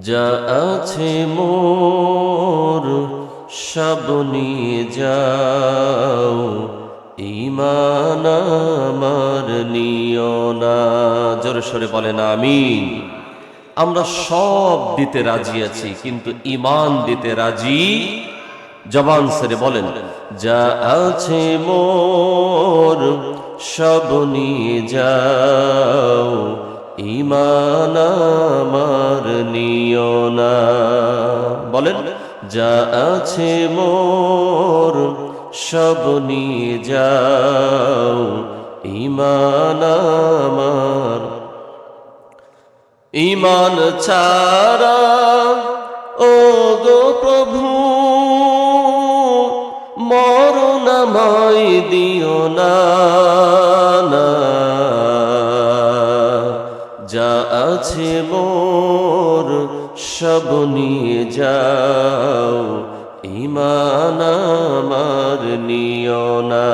যা আছে মোর, সব নিয়ে যাও। ইমান আমার নিও না। জোরে সরে বলেন আমিন। আমরা সব দিতে রাজি আছি, কিন্তু ইমান দিতে রাজি? জবান সেরে বলেন, যা আছে মোর, সব নিয়ে যাও। ইমান নিও না। বলেন, যা আছে মোর, সব নিয়ে যাও। ইমান ইমান ছাড়া ও গো প্রভু মরণাময় দিও না। আছে মোর সব নিয়ে যাও ইমান আমার নিও না।